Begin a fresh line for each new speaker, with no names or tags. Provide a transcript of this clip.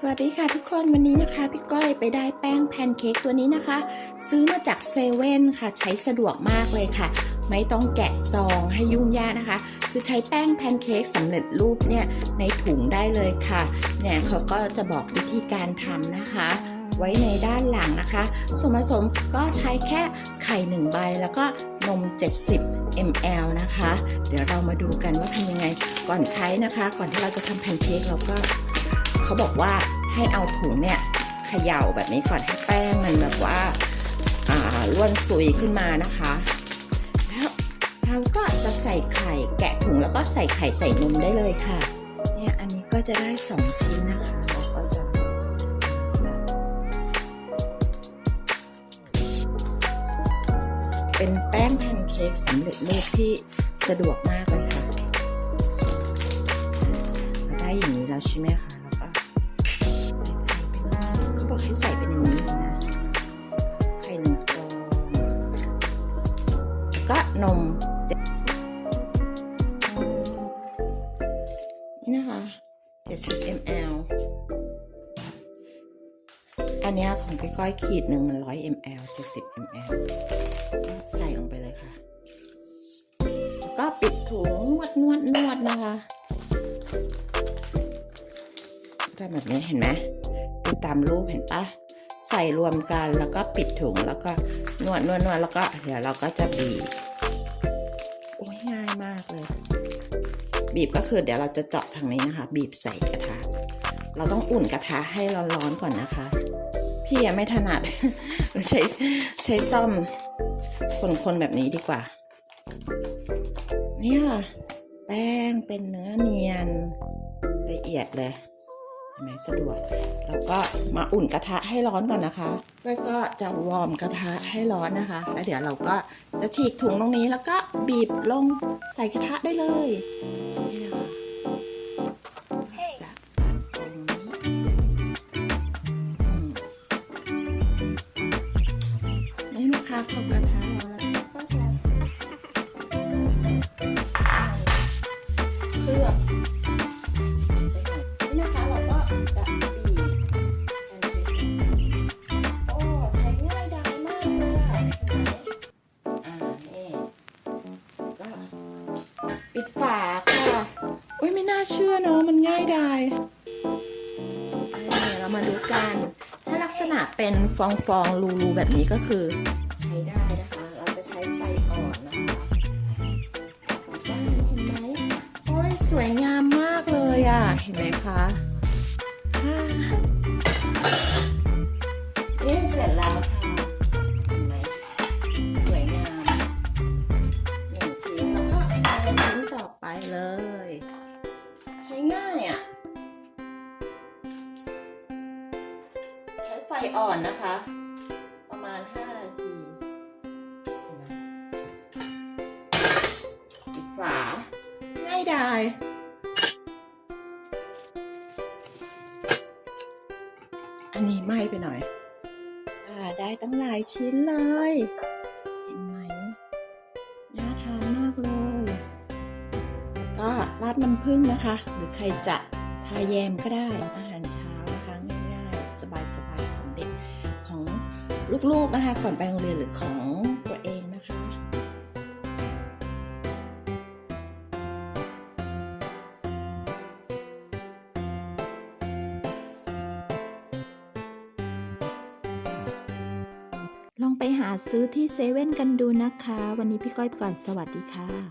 สวัสดีค่ะทุกคนวันนี้นะคะพี่ก้อยไปได้แป้งแพนเค้กตัวนี้นะคะ ซื้อมาจากเซเว่นค่ะ ใช้สะดวกมากเลยค่ะ ไม่ต้องแกะซองให้ยุ่งยากนะคะ คือใช้แป้งแพนเค้กสำเร็จรูปเนี่ยในถุงได้เลยค่ะเนี่ยเขาก็จะบอกวิธีการทำนะคะ ไว้ในด้านหลังนะคะ ส่วนผสมก็ใช้แค่ไข่หนึ่งใบแล้วก็นม 70 ml นะคะ เดี๋ยวเรามาดูกันว่าทำยังไงก่อนใช้นะคะ ก่อนที่เราจะทำแพนเค้กเราก็ เขาบอกว่าให้เอาถุงเนี่ยเขย่าแบบนี้ก่อนให้แป้งมันแบบว่าอ่าล้วนซุยขึ้นมานะคะ แล้วเราก็จะใส่ไข่แกะถุงแล้วก็ใส่ไข่ใส่นมได้เลยค่ะ เนี่ยอันนี้ก็จะได้สองชิ้นนะคะเราก็จะเป็นแป้งแพนเค้กสำเร็จรูปที่สะดวกมากเลยค่ะ ได้อย่างนี้แล้วใช่ไหมคะ นมนี่นะคะ 70 ml อันนี้ของพี่ก้อยขีดหนึ่งมัน 100 ml 70 ml ใส่ลงไปเลยค่ะ ก็ปิดถุงนวดนวดนวดนะคะได้แบบนี้เห็นไหมดูตามรูปเห็นปะใส่รวมกันแล้วก็ปิดถุงแล้วก็นวดนวดนวดแล้วก็เดี๋ยวเราก็จะบีบ โอ้ยง่ายมากเลย บีบก็คือเดี๋ยวเราจะเจาะทางนี้นะคะ บีบใส่กระทะ เราต้องอุ่นกระทะให้ร้อนๆก่อนนะคะ พี่ยังไม่ถนัด ใช้ใช้ซ่อมคนๆแบบนี้ดีกว่าเนี่ยแป้งเป็นเนื้อเนียนละเอียดเลย ห็นไหมสะดวกแล้วก็มาอุ่นกระทะให้ร้อนก่อนนะคะ แล้วก็จะวอร์มกระทะให้ร้อนนะคะ แล้วเดี๋ยวเราก็จะฉีกถุงตรงนี้แล้วก็บีบลงใส่กระทะได้เลยนี่นะคะนี่นะคะพอกระทะ ปิดฝาค่ะอุ้ยไม่น่าเชื่อเนาะมันง่ายดายนี่เรามาดูกัน ถ้าลักษณะเป็นฟองฟองๆรูๆแบบนี้ก็คือ ใช้ได้นะคะ เราจะใช้ไฟอ่อนนะคะได้เห็นไหมโอ้ยสวยงามมากเลยอะ เห็นไหมคะ ช้ง่ายอะ ใช้ไฟอ่อนนะคะ ประมาณ 5 นาทีปิดฝา ง่ายดายอันนี้ไหม้ไปหน่อย อ่า ได้ตั้งหลายชิ้นเลย ราดน้ำผึ้งนะคะ หรือใครจะทาแยมก็ได้อาหารเช้านะคะง่ายๆ สบายๆของเด็กของลูกๆนะคะ ก่อนไปโรงเรียนหรือของตัวเองนะคะลองไปหาซื้อที่เซเว่นกันดูนะคะ วันนี้พี่ก้อยไปก่อนสวัสดีค่ะ